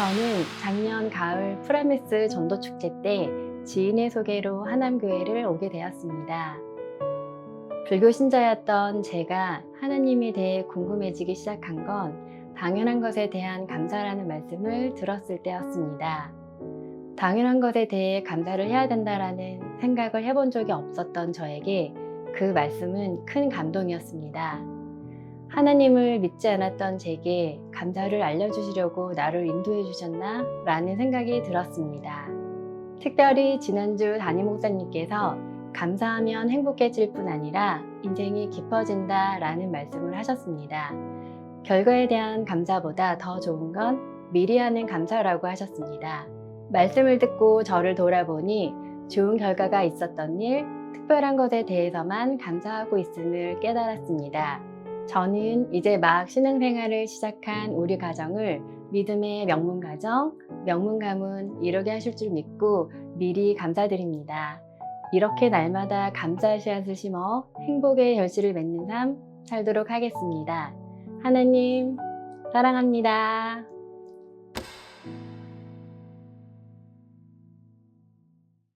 저는 작년 가을 프라미스 전도 축제 때 지인의 소개로 하남교회를 오게 되었습니다. 불교 신자였던 제가 하나님에 대해 궁금해지기 시작한 건 당연한 것에 대한 감사라는 말씀을 들었을 때였습니다. 당연한 것에 대해 감사를 해야 된다라는 생각을 해본 적이 없었던 저에게 그 말씀은 큰 감동이었습니다. 하나님을 믿지 않았던 제게 감사를 알려주시려고 나를 인도해 주셨나? 라는 생각이 들었습니다. 특별히 지난주 담임 목사님께서 감사하면 행복해질 뿐 아니라 인생이 깊어진다 라는 말씀을 하셨습니다. 결과에 대한 감사보다 더 좋은 건 미리 하는 감사라고 하셨습니다. 말씀을 듣고 저를 돌아보니 좋은 결과가 있었던 일, 특별한 것에 대해서만 감사하고 있음을 깨달았습니다. 저는 이제 막 신앙생활을 시작한 우리 가정을 믿음의 명문 가정, 명문 가문 이루게 하실 줄 믿고 미리 감사드립니다. 이렇게 날마다 감사의 씨앗을 심어 행복의 결실을 맺는 삶 살도록 하겠습니다. 하나님, 사랑합니다.